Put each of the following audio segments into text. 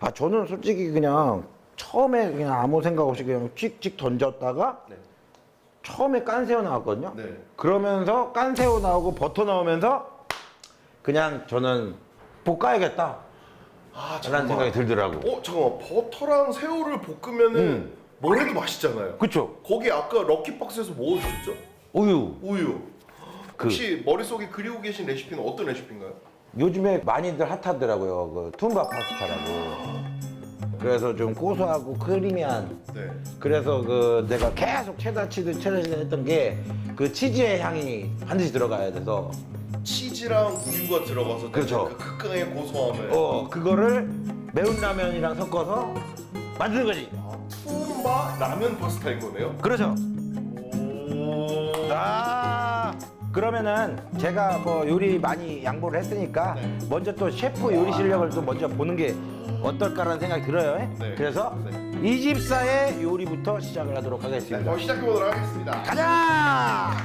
아 저는 솔직히 그냥 처음에 그냥 아무 생각 없이 그냥 찍찍 던졌다가 네. 처음에 깐새우 나왔거든요. 네. 그러면서 깐새우 나오고 버터 나오면서 그냥 저는 볶아야겠다 아 라는 생각이 들더라고. 어 잠깐만 버터랑 새우를 볶으면은 음. 뭘 해도 맛있잖아요. 그쵸? 거기 아까 럭키박스에서 뭐 주셨죠? 우유. 우유. 그 혹시 머릿속에 그리고 계신 레시피는 어떤 레시피인가요? 요즘에 많이들 핫하더라고요. 그 툼바 파스타라고. 그래서 좀 고소하고 크리미한. 네. 그래서 그 내가 계속 체다 치즈 체다 치즈 했던 게 그 치즈의 향이 반드시 들어가야 돼서 치즈랑 우유가 들어가서 그렇죠. 그 극강의 고소함을 어 그거를 매운 라면이랑 섞어서 만드는 거지. 아, 투움바 라면 파스타인 거네요? 그렇죠. 그러면은 제가 뭐 요리 많이 양보를 했으니까 네. 먼저 또 셰프 요리 실력을 또 먼저 보는 게 어떨까라는 생각이 들어요. 네. 그래서 네. 이 집사의 요리부터 시작을 하도록 네, 하겠습니다. 그럼 시작해 보도록 하겠습니다. 가자!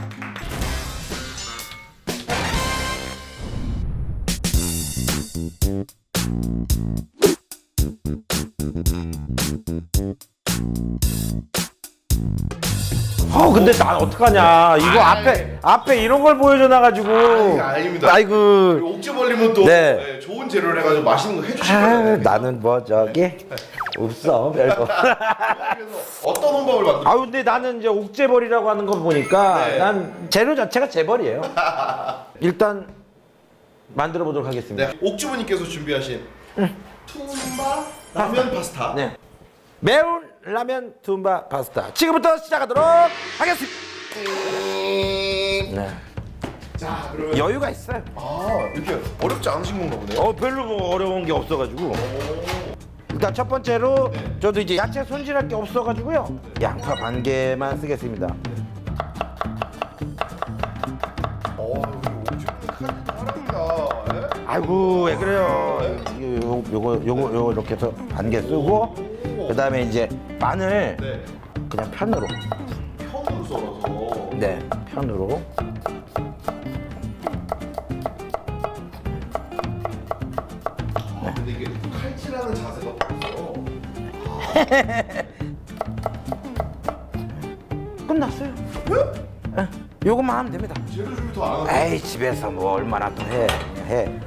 어 근데 난 어떡하냐 이거 아이. 앞에 앞에 이런 걸 보여줘 놔가지고 아이, 아닙니다. 아이고 그리고 옥지 벌리면 또 네. 네, 좋은 재료를 해가지고 맛있는 거 해주실 아, 거잖아요. 나는 뭐 저기 없어 별거 그래서 어떤 혼밥을 만들? 아유 근데 나는 이제 옥재벌이라고 하는 거 보니까 네. 난 재료 자체가 재벌이에요 일단 만들어 보도록 하겠습니다 네, 옥주부님께서 준비하신 투움바 라면 파스타. 네. 매운 라면 툼바 파스타. 지금부터 시작하도록 하겠습니다. 네. 자, 그러면 여유가 있어요. 아 이렇게 어렵지 않으신 건가 보네요. 어 별로 뭐 어려운 게 없어가지고. 일단 첫 번째로 저도 이제 야채 손질할 게 없어가지고요. 양파 반 개만 쓰겠습니다. 어, 우리. 예? 아이고 왜 그래요? 요, 요거 요거 요거 이렇게 해서 반 개 쓰고 그 다음에 이제 마늘 네, 그냥 편으로. 편으로 썰어서. 네 편으로. 아, 근데 이게 칼질하는 자세가 없어. 끝났어요. 예, 요것만 하면 됩니다. 재료 준비 더안 하고. 에이 집에서 뭐 얼마나 또해해.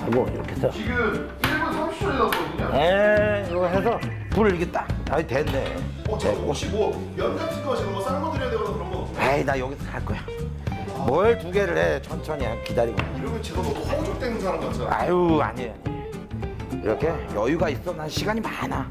하고 이렇게 해서. 지금 1분 30초 지났거든요. 에이 이거 해서 불을 이렇게 딱 아이 됐네 어, 저 혹시 뭐면 같은 거 하시는 거 삶아 드려야 되거나 그런 거? 에이 나 여기서 갈 거야 뭘 두 개를 해 천천히 기다리고 이러면 제가 너무 허우적대는 사람 같잖아. 아유 아니에요. 이렇게 여유가 있어 난 시간이 많아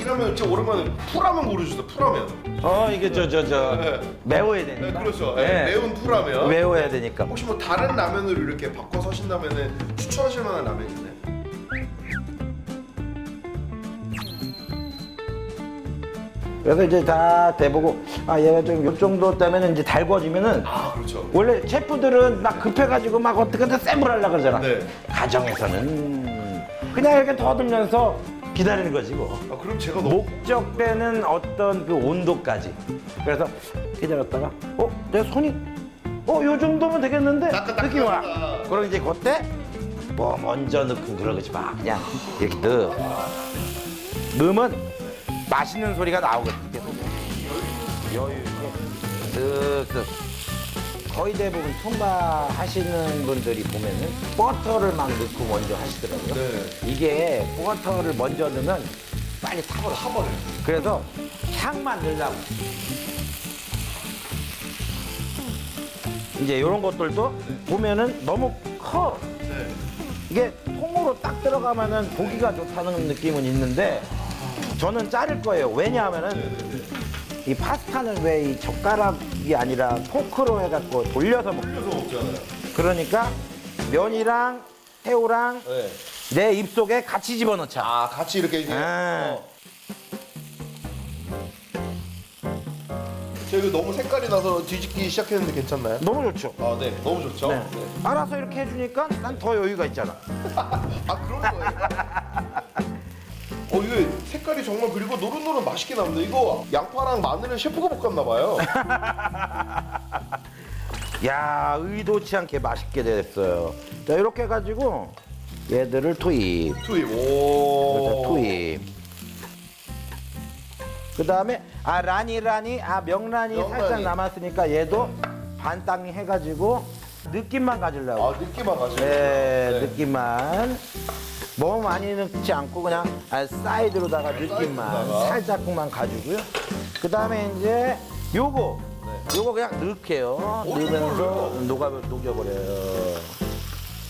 이러면 진짜 오랜만에 풀라면 고르셨어요. 풀라면. 어 이게 저 저 저 네. 매워야 네, 되니까 그렇죠. 네, 네. 매운 풀라면. 매워야 되니까 혹시 뭐 다른 라면으로 이렇게 바꿔서 하신다면은 추천하실 만한 라면 있나요? 그래서 이제 다 대보고 아 얘가 좀 요 정도 때문에 이제 달궈지면은 아 그렇죠. 원래 셰프들은 막 급해가지고 막 어떻게든 센불 하려 그러잖아 네. 가정에서는 그냥 이렇게 더듬면서 기다리는 거지 뭐 아 그럼 제가 너무 목적되는 어떤 그 온도까지 그래서 기다렸다가 어? 내 손이 어? 요 정도면 되겠는데? 따끈따끈하다. 느낌이 와 그럼 이제 그때 뭐 먼저 넣고 그러지 마 그냥 이렇게 넣어 넣으면 맛있는 소리가 나오거든 계속 여유 있게 쓱쓱 거의 대부분 통바 하시는 분들이 보면은 버터를 막 넣고 먼저 하시더라고요 네. 이게 버터를 먼저 넣으면 빨리 타버려. 타버려. 그래서 향만 넣으려고. 이제 이런 것들도 보면은 너무 커. 네. 이게 통으로 딱 들어가면은 보기가 좋다는 느낌은 있는데 저는 자를 거예요. 왜냐하면은 이 파스타는 왜 이 젓가락이 아니라 포크로 해갖고 돌려서 먹. 흘려서 먹잖아요. 그러니까 면이랑 새우랑 네. 내 입속에 같이 집어넣자. 아 같이 이렇게 이제. 아. 어. 저 이거 너무 색깔이 나서 뒤집기 시작했는데 괜찮나요? 너무 좋죠. 아 네, 너무 좋죠. 네. 네. 알아서 이렇게 해주니까 난 더 여유가 있잖아. 아 그런 거예요? 어 이게 색깔이 정말 그리고 노릇노릇 맛있게 나옵니다. 이거 양파랑 마늘을 셰프가 볶았나 봐요. 야 의도치 않게 맛있게 됐어요. 자 이렇게 해가지고 얘들을 투입. 투입. 일단 오. 투입. 그 다음에 아 라니 라니 아 명란이 명란이. 살짝 남았으니까 얘도 반땅 해가지고 느낌만 가지려고. 아 느낌만 가지고. 네, 느낌만. 너무 많이 넣지 않고 그냥 아, 사이드로다가 느낌만. 살짝만 가지고요. 그 다음에 이제 요거 요거 그냥 넣게요. 넣으면서 녹아 녹여버려요.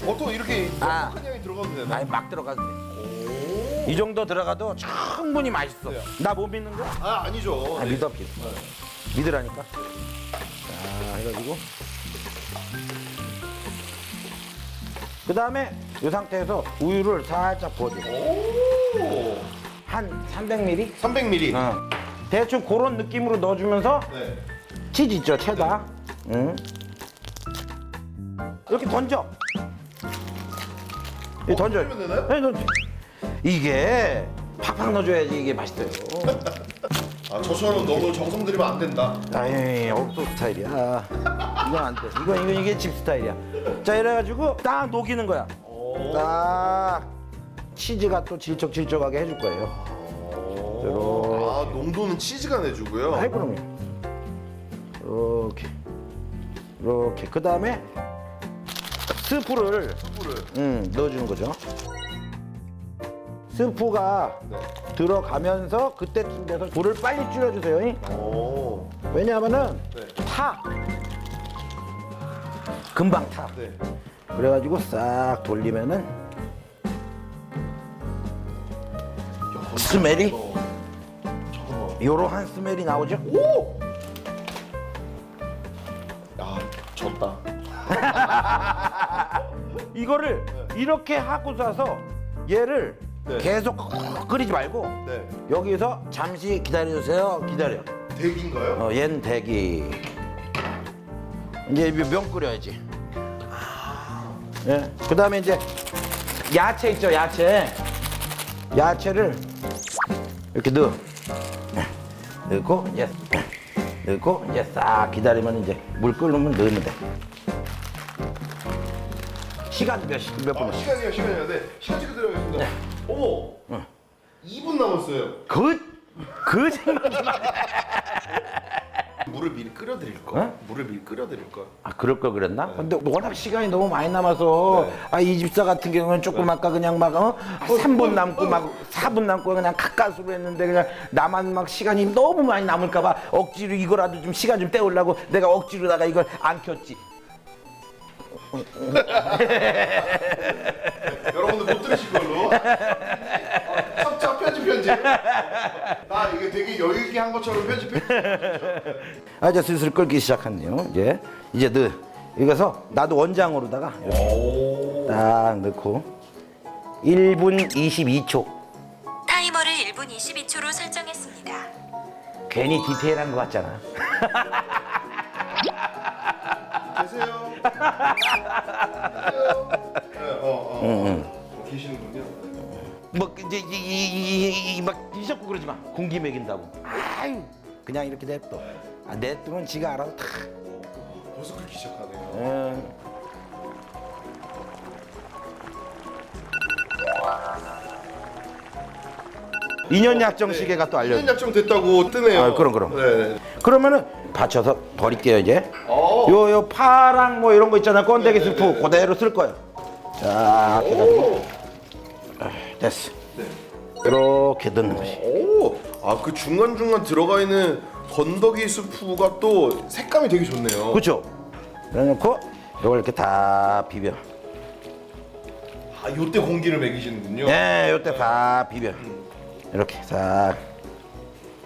보통 이렇게 아. 큰 양이 들어가도 되나? 아니 막 들어가도 돼. 이 정도 들어가도 충분히 맛있어. 네. 나 못 믿는 거야? 아 아니죠. 아, 네. 믿어 믿어. 믿으라니까. 자 해가지고 그 다음에 이 상태에서 우유를 살짝 부어줘. 오. 한 300ml? 300ml. 어. 대충 그런 느낌으로 넣어주면서 네. 치즈 있죠, 체다. 응. 이렇게 던져. 이렇게 던져. 어, 던지면 되나요? 네, 던져. 이게 팍팍 넣어줘야지 이게 맛있어요. 아 저처럼 너무 정성 들이면 안 된다. 아이, 억도 스타일이야. 이건 안 돼. 이건, 이건 이게 집 스타일이야. 자, 이래가지고 딱 녹이는 거야. 오. 딱 치즈가 또 질척질척하게 해줄 거예요. 아 농도는 치즈가 내주고요. 아이 그럼요. 이렇게 이렇게 그 다음에 스프를 를 음, 넣어주는 거죠. 스프가 네. 들어가면서 그때쯤 돼서 불을 빨리 줄여주세요. 잉? 오. 왜냐하면은 네. 타 금방 타. 네. 그래가지고 싹 돌리면은 야, 스멜이 어. 잠깐만. 요러한 스멜이 나오죠. 오. 야 졌다. 이거를 이렇게 하고 사서 얘를 네. 계속 끓이지 말고 네. 여기서 잠시 기다려주세요. 기다려. 덱인가요? 어, 얜 대기. 이제 면 끓여야지. 예. 그 다음에 이제 야채 있죠, 야채. 야채를 이렇게 넣어. 넣고 이제 넣고 이제 싹 기다리면 이제 물 끓으면 넣으면 돼. 시간 몇, 시- 몇 분? 아, 시간이요 시간이요. 네. 시간 찍어 드려야겠습니다. 어머. 2분 남았어요. 그, 그 생각. 물을 미리 끓여 드릴 거. 어? 물을 미리 끓여 드릴 거. 아 그럴 걸 그랬나? 근데 워낙 시간이 너무 많이 남아서 네. 아 이 집사 같은 경우는 조금 아까 그냥 막 어? 3분 남고 막 4분 남고 그냥 가까스로 했는데 그냥 나만 막 시간이 너무 많이 남을까 봐 억지로 이거라도 좀 시간 좀 때우려고 내가 억지로다가 이걸 안 켰지. 여러분들 못 들으실 걸로. 나 이게 되게 여유 있게 한 것처럼 편집해. 아 이제 슬슬 끓기 시작했네요. 이제 이제 넣 이거서 나도 원장으로다가 이렇게 오. 딱 넣고 1분 22초. 타이머를 1분 22초로 설정했습니다. 괜히 디테일한 것 같잖아. 계세요. 계세요. 네, 어, 어, 어. 계시는군요. 뭐 이제 이막 뒤섞고 그러지 마. 공기 먹인다고. 아유 그냥 이렇게 냅둬. 아, 냅두면 지가 알아서 다. 벌써 끓기 시작하네요. 음. 인연 약정 시계가 또 알려. 인연 약정 됐다고 뜨네요. 아, 그럼, 그럼. 네. 그러면은 받쳐서 버릴게요 이제. 어. 요 요 파랑 뭐 이런 거 있잖아 건더기 스프 그대로 쓸 거예요. 자 해가지고 오. 아, 됐어. 네. 이렇게 넣는 거지. 오. 아, 그 중간 중간 들어가 있는 건더기 스프가 또 색감이 되게 좋네요. 그렇죠. 그래놓고 요걸 이렇게 다 비벼. 아, 요때 공기를 먹이시는군요. 네, 요때 다 비벼. 이렇게 싹.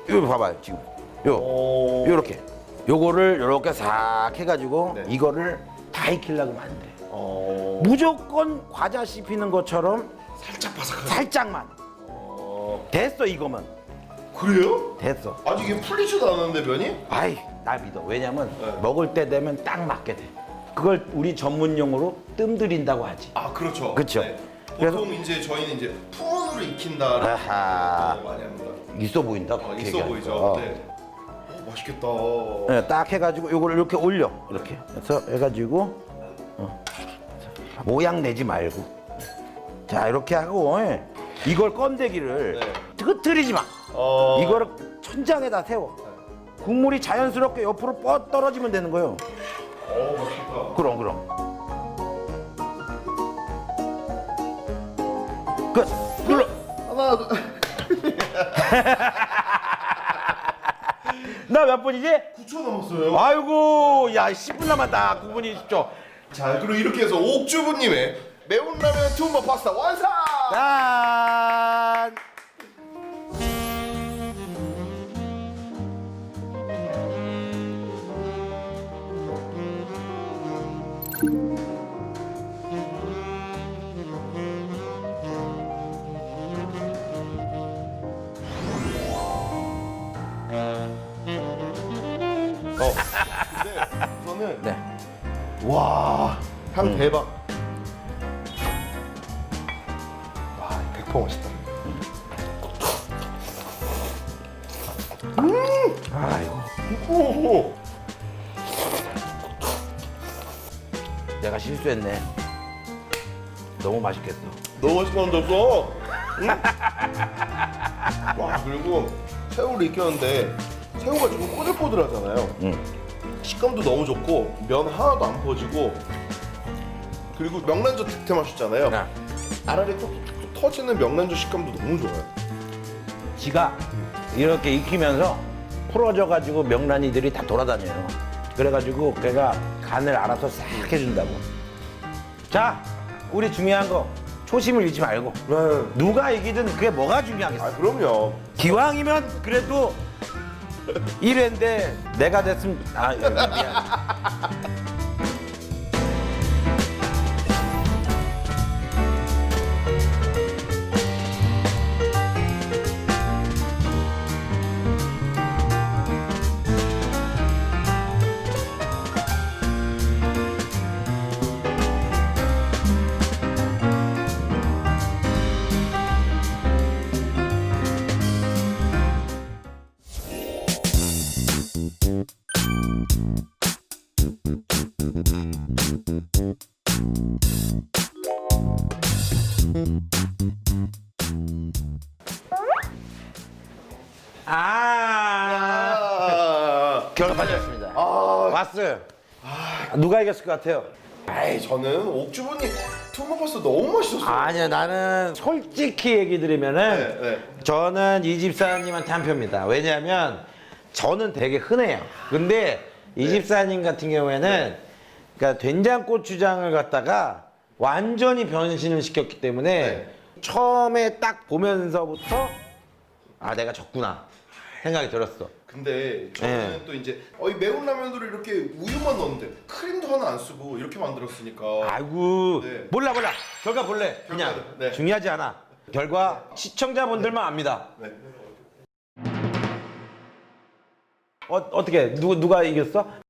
이거 봐봐요, 지금. 요, 오. 요렇게. 요거를 요렇게 싹 해가지고 네. 이거를 다 익히려고 하면 안 돼. 어. 무조건 과자 씹히는 것처럼 살짝 바삭한. 살짝만. 어. 됐어, 이거면. 그래요? 됐어. 아직 이게 풀리지도 않았는데 면이? 아이, 나 믿어. 왜냐면 네. 먹을 때 되면 딱 맞게 돼. 그걸 우리 전문 용어로 뜸들인다고 하지. 아, 그렇죠. 그쵸. 보통 이제 저희는 이제 푸원으로 익힌다라고 아하. 많이 합니다. 있어 보인다. 어, 그렇게 있어 얘기하니까. 보이죠. 네. 맛있겠다. 예, 딱 해가지고 요거를 이렇게 올려 이렇게 해서 해가지고 어. 모양 내지 말고 자 이렇게 하고 예. 이걸 건더기를 네. 흐트리지 마 어. 이거를 천장에다 세워 국물이 자연스럽게 옆으로 뻗 떨어지면 되는 거예요 어 맛있겠다. 그럼 그럼 끝 눌러 하나 둘. 나몇 분이지? 9초 남았어요. 아이고 야 10분 남았다 9분이 10초 자 그리고 이렇게 해서 옥주부님의 매운 라면 투마 파스타 완성. 짠 어. 와, 100% 맛있다. 아이고 오, 내가 실수했네 너무 맛있겠어 너무 맛있게 만들었어. 응? 와, 그리고 새우를 익혔는데 새우가 조금 꼬들꼬들하잖아요. 응. 식감도 너무 좋고 면 하나도 안 퍼지고 그리고 명란젓 득템 하셨잖아요. 야, 아라리 톡톡톡 터지는 명란젓 식감도 너무 좋아요. 지가 이렇게 익히면서 풀어져가지고 명란이들이 다 돌아다녀요 그래가지고 걔가 간을 알아서 싹 해준다고 자 우리 중요한 거 초심을 잃지 말고 네. 누가 이기든 그게 뭐가 중요하겠어 아, 그럼요. 기왕이면 그래도 1회인데 내가 됐으면 아 예, 미안 누가 이겼을 것 같아요? 아이 저는 옥주부님 투모버스 너무 맛있었어요. 아니요 나는 솔직히 얘기 드리면은 네, 네. 저는 이 집사님한테 한 표입니다 왜냐하면 저는 되게 흔해요 근데 이 네. 집사님 같은 경우에는 그러니까 된장 고추장을 갖다가 완전히 변신을 시켰기 때문에 네. 처음에 딱 보면서부터 아 내가 졌구나 생각이 들었어 근데 저는 네. 또 이제 어, 이 매운 라면으로 이렇게 우유만 넣었는데 크림도 하나 안 쓰고 이렇게 만들었으니까 아이고 네. 몰라 몰라 결과 볼래 그냥 결과는, 네. 중요하지 않아 결과 시청자분들만 압니다 네. 어, 어떻게 누구 누가 이겼어?